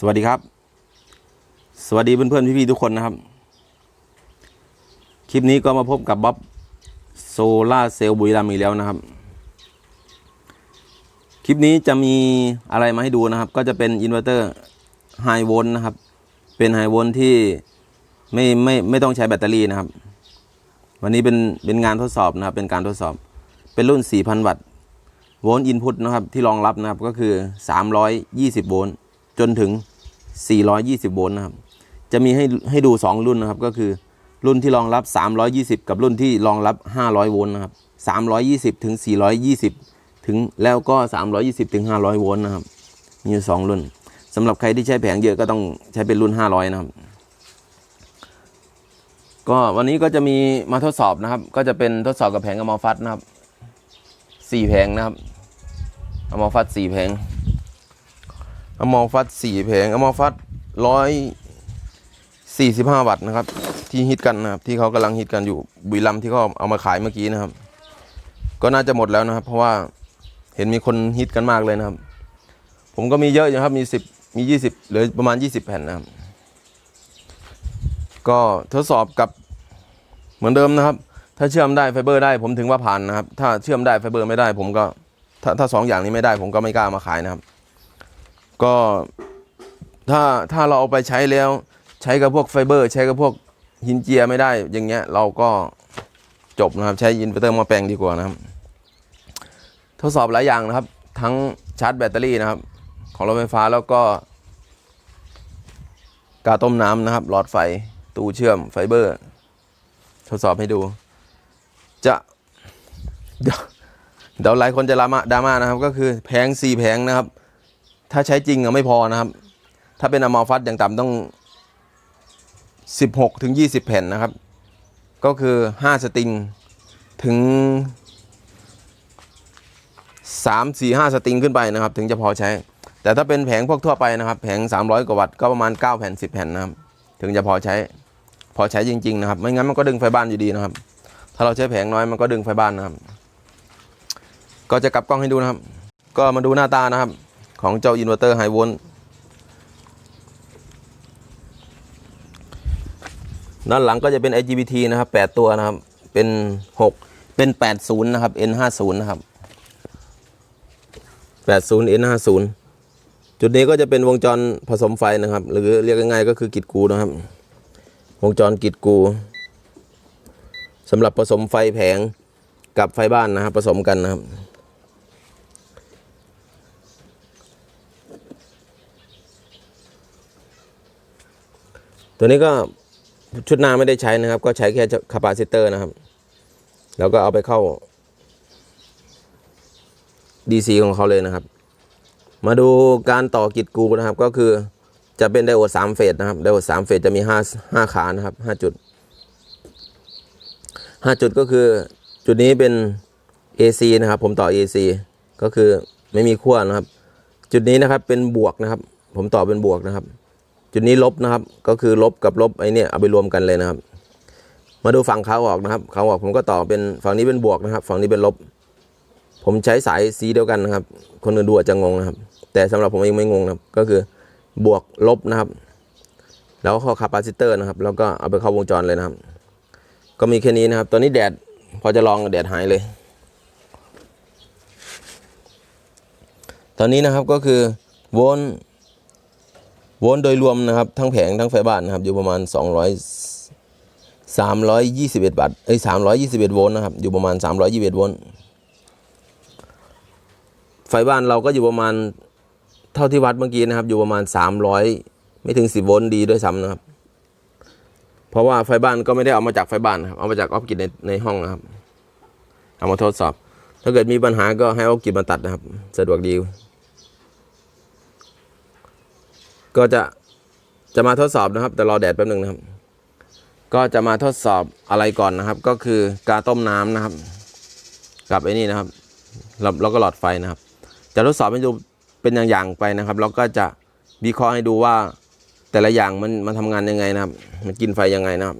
สวัสดีครับ สวัสดีเพื่อนๆพี่ๆทุกคนนะครับ คลิปนี้ก็มาพบกับบ๊อบโซล่าเซลล์บุรีรัมย์อีกแล้วนะครับ คลิปนี้จะมีอะไรมาให้ดูนะครับ ก็จะเป็นอินเวอร์เตอร์ไฮโวลต์นะครับ เป็นไฮโวลต์ที่ไม่ไม่ไม่ต้องใช้แบตเตอรี่นะครับ วันนี้เป็นเป็นงานทดสอบนะครับ เป็นการทดสอบ เป็นรุ่น 4,000 วัตต์ โวลต์อินพุตนะครับที่รองรับนะครับก็คือ 320 โวลต์ จนถึง 420 โวลต์นะครับ จะมีให้ให้ดู 2 รุ่นนะครับ ก็คือรุ่นที่รองรับ 320 กับรุ่นที่รองรับ 500 โวลต์นะครับ 320 ถึง 420 ถึงแล้วก็ 320 ถึง 500 โวลต์นะครับ มีอยู่สองรุ่นสำหรับใครที่ใช้แผงเยอะก็ต้องใช้เป็นรุ่น 500 นะครับ ก็วันนี้ก็จะมีมาทดสอบนะครับ ก็จะเป็นทดสอบกับแผงอะมอฟัสนะครับสี่แผงนะครับอะมอฟัสสี่แผง อมอฟัสสี่แผงอมอฟัสร้อยสี่สิบห้าวัตต์นะครับ ที่ฮิตกันนะครับ ที่เขากำลังฮิตกันอยู่บุรีรัมที่เขาเอามาขายเมื่อกี้นะครับ ก็น่าจะหมดแล้วนะครับ เพราะว่าเห็นมีคนฮิตกันมากเลยนะครับ ผมก็มีเยอะอยู่ครับมีสิบมียี่สิบหรือประมาณยี่สิบแผ่นนะครับ ก็ทดสอบกับเหมือนเดิมนะครับ ถ้าเชื่อมได้ไฟเบอร์ได้ผมถึงว่าผ่านนะครับ ถ้าเชื่อมได้ไฟเบอร์ไม่ได้ ผมก็ถ้าถ้าสองอย่างนี้ไม่ได้ ผมก็ไม่กล้ามาขายนะครับ ก็ถ้าถ้าเราเอาไปใช้แล้ว ใช้กับพวกไฟเบอร์ ใช้กับพวกหินเจียไม่ได้ อย่างเงี้ย เราก็จบนะครับ ใช้อินเวอร์เตอร์มาแปลงดีกว่านะครับ ทดสอบหลายอย่างนะครับ ทั้งชาร์จแบตเตอรี่นะครับ ของรถไฟฟ้าแล้วก็กาต้มน้ำนะครับ หลอดไฟตู้เชื่อมไฟเบอร์ ทดสอบให้ดู จะเดี๋ยวหลายคนจะรามาดราม่านะครับ ก็คือแผงสี่แผงนะครับ ถ้าใช้จริงอะไม่พอนะครับ ถ้าเป็นอะมอฟัสอย่างต่ำต้อง 16ถึง20 แผ่นนะครับ ก็คือ 5 สตริงถึง 3 4 5 สตริงขึ้นไปนะครับ ถึงจะพอใช้ แต่ถ้าเป็นแผงพวกทั่วไปนะครับ แผง 300 กว่าวัตต์ก็ประมาณ 9 แผ่น 10 แผ่นนะครับ ถึงจะพอใช้ พอใช้จริง ๆ นะครับ ไม่งั้นมันก็ดึงไฟบ้านอยู่ดีนะครับ ถ้าเราใช้แผงน้อยมันก็ดึงไฟบ้านนะครับ ก็จะกลับกล้องให้ดูนะครับ ก็มาดูหน้าตานะครับ ของเจ้าอินเวอร์เตอร์ไฮวลต์ด้านหลังก็จะเป็น IGBT นะครับ 8 ตัวนะครับ เป็น 6 เป็น 80 นะครับ N50 นะครับ 80 N50 จุดนี้ก็จะเป็นวงจรผสมไฟนะครับ หรือเรียกง่ายๆก็คือกิดกูนะครับ วงจรกิดกูสำหรับผสมไฟแผงกับไฟบ้านนะครับ ผสมกันนะครับ ตัวนี้ก็ชุดหน้าไม่ได้ใช้นะครับ ก็ใช้แค่คาปาซิเตอร์นะครับ แล้วก็เอาไปเข้า DC ของเขาเลยนะครับ มาดูการต่อกิดกูนะครับ ก็คือจะเป็นไดโอดสามเฟสนะครับไดโอดสามเฟสจะมีห้าห้าขานะครับห้าจุดห้าจุดก็คือจุดนี้เป็น AC นะครับ ผมต่อ AC ก็คือไม่มีขั้วนะครับ จุดนี้นะครับเป็นบวกนะครับ ผมต่อเป็นบวกนะครับ จุดนี้ลบนะครับ ก็คือลบกับลบไอเนี่เอาไปรวมกันเลยนะครับ มาดูฝั่งขาออกนะครับขาออกผมก็ต่อเป็นฝั่งนี้เป็นบวกนะครับ ฝั่งนี้เป็นลบ ผมใช้สายสีเดียวกันนะครับ คนอื่นดูอาจจะงงนะครับ แต่สำหรับผมเองไม่งงนะครับ ก็คือบวกลบนะครับ แล้วก็เข้าคาปาซิเตอร์นะครับ แล้วก็เอาไปเข้าวงจรเลยนะครับ ก็มีแค่นี้นะครับตัวนี้แดดพอจะลองแดดหายเลย ตอนนี้นะครับก็คือโวลต์ โวลต์โดยรวมนะครับทั้งแผงทั้งไฟบ้านนะครับอยู่ประมาณ 200 321วัตต์เอ้ย321 โวลต์นะครับอยู่ประมาณ 321 โวลต์ไฟบ้านเราก็อยู่ประมาณเท่าที่วัดเมื่อกี้นะครับอยู่ประมาณ 300 ไม่ถึง 10 โวลต์ดีด้วยซ้ำนะครับ เพราะว่าไฟบ้านก็ไม่ได้เอามาจากไฟบ้านครับเอามาจากออฟกิดในในห้องนะครับเอามาทดสอบ ถ้าเกิดมีปัญหาก็ให้ออฟกิดมาตัดนะครับ สะดวกดี ก็จะจะมาทดสอบนะครับ แต่รอแดดแป๊บหนึ่งนะครับ ก็จะมาทดสอบอะไรก่อนนะครับ ก็คือกาต้มน้ำนะครับ กับไอ้นี่นะครับแล้วแล้วก็หลอดไฟนะครับ จะทดสอบให้ดูเป็นอย่างๆไปนะครับ แล้วก็จะวิเคราะห์ให้ดูว่าแต่ละอย่างมันมันทำงานยังไงนะครับ มันกินไฟยังไงนะครับ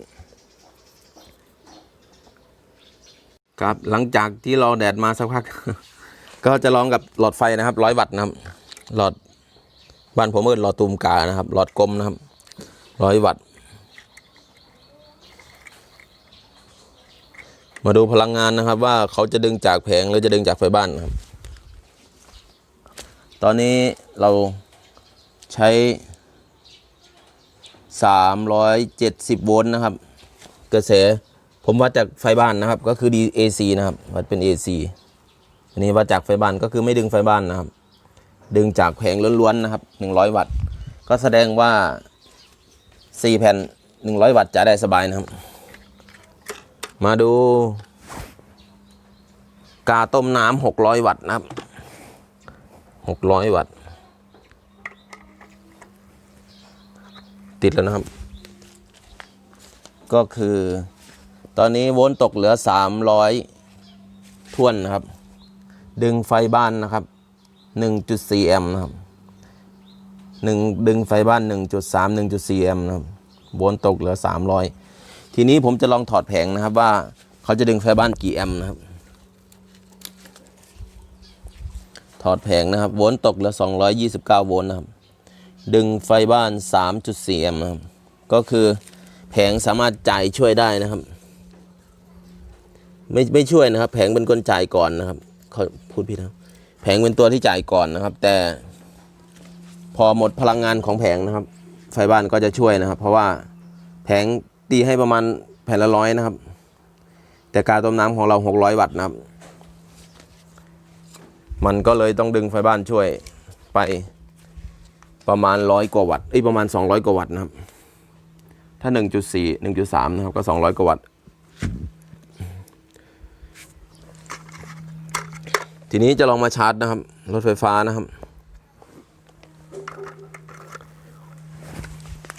ครับหลังจากที่รอแดดมาสักพัก ก็จะลองกับหลอดไฟนะครับร้อยวัตต์นะครับ หลอด บ้านผมเอิ้นหลอดตูมกานะครับหลอดกลมนะครับร้อยวัตต์มาดูพลังงานนะครับว่าเขาจะดึงจากแผงหรือจะดึงจากไฟบ้านนะครับ ตอนนี้เราใช้ 370 โวลต์นะครับ กระแสผมวัดจากไฟบ้านนะครับ ก็คือ DC นะครับ วัดเป็น AC อันนี้วัดจากไฟบ้านก็คือไม่ดึงไฟบ้านนะครับ ดึงจากแผงล้วนๆนะครับ 100 วัตต์ ก็แสดงว่า 4 แผ่น 100 วัตต์จะได้สบายนะครับ มาดู กาต้มน้ำ600 วัตต์นะครับ 600 วัตต์ ติดแล้วนะครับ ก็คือ ตอนนี้โวลต์ตกเหลือ 300ท่วนนะครับ ดึงไฟบ้านนะครับ 1.4 แอมป์นะครับหนึ่งดึงไฟบ้าน 1.3 1.4 แอมป์นะครับโวลต์ตกเหลือ 300 ทีนี้ผมจะลองถอดแผงนะครับว่าเขาจะดึงไฟบ้านกี่แอมป์นะครับ ถอดแผงนะครับ โวลต์ตกเหลือ 229 โวลต์นะครับ ดึงไฟบ้าน 3.4 แอมป์นะครับ ก็คือแผงสามารถจ่ายช่วยได้นะครับ ไม่ไม่ช่วยนะครับ แผงเป็นคนจ่ายก่อนนะครับเขาพูดผิดนะครับ ผงเป็นตัวที่จ่ายก่อนนะครับ แต่ พอหมดพลังงานของแผงนะครับ ไฟบ้านก็จะช่วยนะครับ เพราะว่าแผงตีให้ประมาณแผ่นละร้อยนะครับ แต่การต้มน้ำของเรา 600 วัตต์นะครับ มันก็เลยต้องดึงไฟบ้านช่วยไปประมาณร้อยกว่าวัตต์เอ้ยประมาณ 200 กว่าวัตต์นะครับ ถ้า 1.4 1.3 นะครับ ก็ 200 กว่าวัตต์ ทีนี้จะลองมาชาร์จนะครับ รถไฟฟ้านะครับ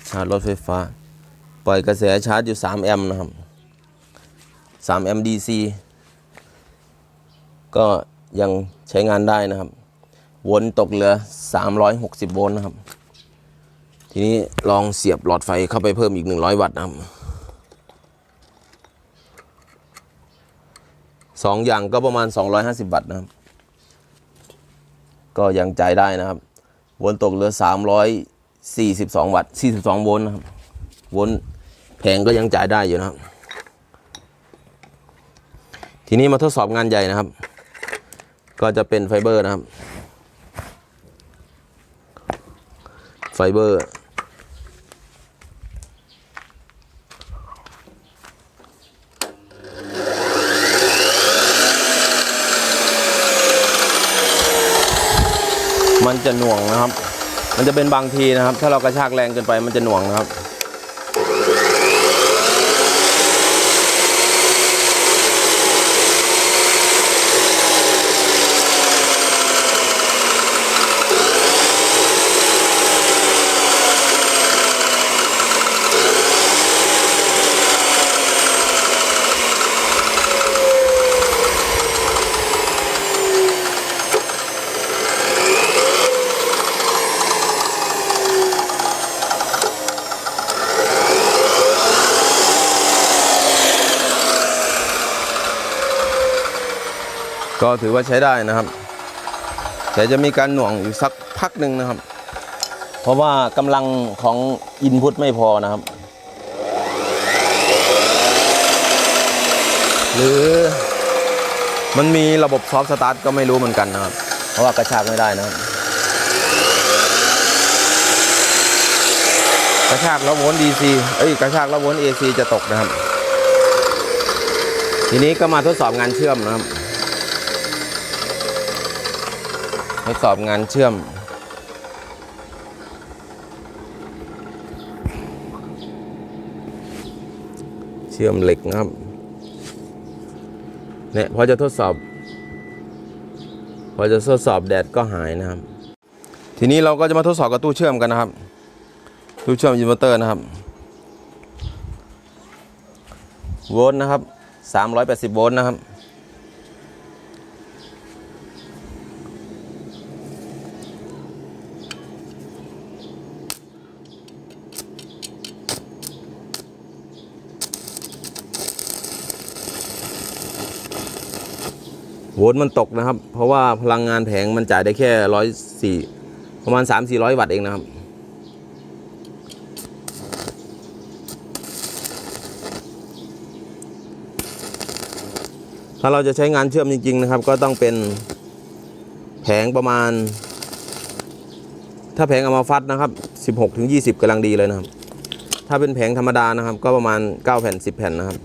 ชาร์จรถไฟฟ้า ปล่อยกระแสชาร์จอยู่ 3 แอมป์นะครับ 3 แอมป์ DC ก็ยังใช้งานได้นะครับวลต์ตกเหลือ 360 โวลต์นะครับ ทีนี้ลองเสียบหลอดไฟเข้าไปเพิ่มอีก 100 วัตต์นะครับสองอย่างก็ประมาณ 250 วัตต์นะครับ ก็ยังจ่ายได้นะครับโวลต์ตกเหลือ 342 วัตต์ 42 โวลต์นะครับโวลต์แผงก็ยังจ่ายได้อยู่นะครับ ทีนี้มาทดสอบงานใหญ่นะครับ ก็จะเป็นไฟเบอร์นะครับ ไฟเบอร์ มันจะหน่วงนะครับ มันจะเป็นบางทีนะครับ ถ้าเรากระชากแรงเกินไปมันจะหน่วงนะครับ ก็ถือว่าใช้ได้นะครับ แต่จะมีการหน่วงอยู่สักพักหนึ่งนะครับ เพราะว่ากำลังของอินพุตไม่พอนะครับ หรือมันมีระบบซอฟต์สตาร์ทก็ไม่รู้เหมือนกันนะครับ เพราะว่ากระชากไม่ได้นะครับ กระชากแล้ววลต์ DC เอ้ยกระชากแล้ววลต์ AC จะตกนะครับ ทีนี้ก็มาทดสอบงานเชื่อมนะครับ ทดสอบงานเชื่อม เชื่อมเหล็กนะครับเนี่ยพอจะทดสอบ พอจะทดสอบแดดก็หายนะครับ ทีนี้เราก็จะมาทดสอบกับตู้เชื่อมกันนะครับ ตู้เชื่อมอินเวอร์เตอร์นะครับโวลต์นะครับ380โวลต์นะครับ ลต์มันตกนะครับ เพราะว่าพลังงานแผงมันจ่ายได้แค่ร้อยสี่ประมาณ3 4 0 0วัตต์เองนะครับ ถ้าเราจะใช้งานเชื่อมจริง ๆ นะครับ ก็ต้องเป็นแผงประมาณ ถ้าแผงเอามาฟัดนะครับ16ถึง20กำลังดีเลยนะครับ ถ้าเป็นแผงธรรมดานะครับ ก็ประมาณ 9 แผ่น 10 แผ่นนะครับ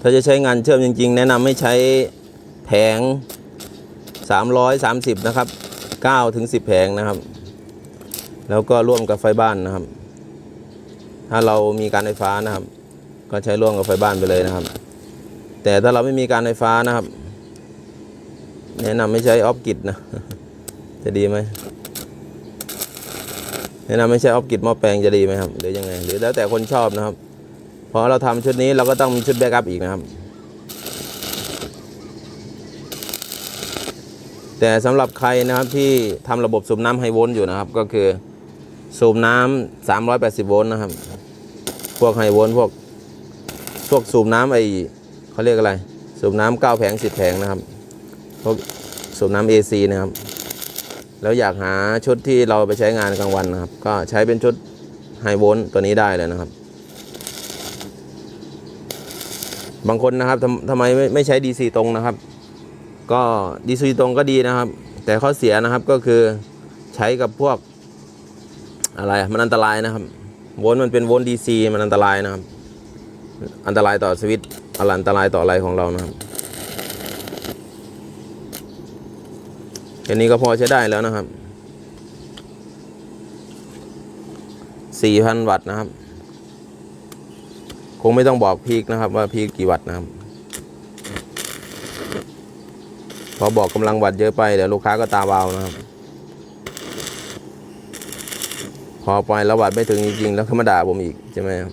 ถ้าจะใช้งานเชื่อมจริง ๆ แนะนำให้ใช้แผง 330 นะครับ 9 ถึง 10 แผงนะครับ แล้วก็ร่วมกับไฟบ้านนะครับ ถ้าเรามีการไฟฟ้านะครับ ก็ใช้ร่วมกับไฟบ้านไปเลยนะครับ แต่ถ้าเราไม่มีการไฟฟ้านะครับ แนะนำไม่ใช้ออฟกิดนะ จะดีไหมแนะนำไม่ใช่ออฟกิดหม้อแปลงจะดีไหมครับหรือยังไง หรือแล้วแต่คนชอบนะครับ พอเราทำชุดนี้เราก็ต้องมีชุดแบ็กอัพอีกนะครับ แต่สำหรับใครนะครับที่ทำระบบสูบน้ำไฮโวลต์อยู่นะครับ ก็คือสูบน้ำ380 โวลต์นะครับ พวกไฮโวลต์พวกพวกสูบน้ำไอเขาเรียกอะไร สูบน้ำ9แผง 10 แผงนะครับ พวกสูบน้ำ AC นะครับ แล้วอยากหาชุดที่เราไปใช้งานกลางวันนะครับ ก็ใช้เป็นชุดไฮโวลต์ตัวนี้ได้เลยนะครับ บางคนนะครับทำทำไมไม่ไม่ใช้ DC ตรงนะครับ ก็ DC ตรงก็ดีนะครับ แต่ข้อเสียนะครับก็คือใช้กับพวกอะไรมันอันตรายนะครับโวลต์มันเป็นโวลต์ DC มันอันตรายนะครับ อันตรายต่อสวิตช์อะไรอันตรายต่ออะไรของเรานะครับแค่นี้ก็พอใช้ได้แล้วนะครับ 4,000 วัตต์นะครับ คงไม่ต้องบอกพีคนะครับ ว่าพีคกี่วัตต์นะครับ พอบอกกำลังวัตต์เยอะไปเดี๋ยวลูกค้าก็ตาวานะครับ พอไปแล้ววัตต์ไม่ถึงจริงๆแล้วเขามาด่าผมอีกใช่ไหมครับ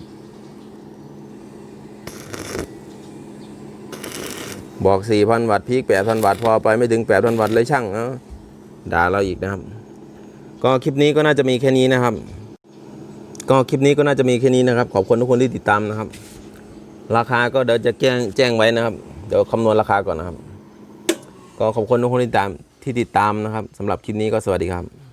บอก4,000วัตต์พีค8,000วัตต์พอไปไม่ถึง8,000วัตต์เลยช่างเนาะด่าเราอีกนะครับ ก็คลิปนี้ก็น่าจะมีแค่นี้นะครับ ก็คลิปนี้ก็น่าจะมีแค่นี้นะครับ ขอบคุณทุกคนที่ติดตามนะครับ ราคาก็เดี๋ยวจะแจ้งแจ้งไว้นะครับ เดี๋ยวคำนวณราคาก่อนนะครับ ก็ขอบคุณทุกคนที่ติดตามที่ติดตามนะครับสำหรับคลิปนี้ก็สวัสดีครับ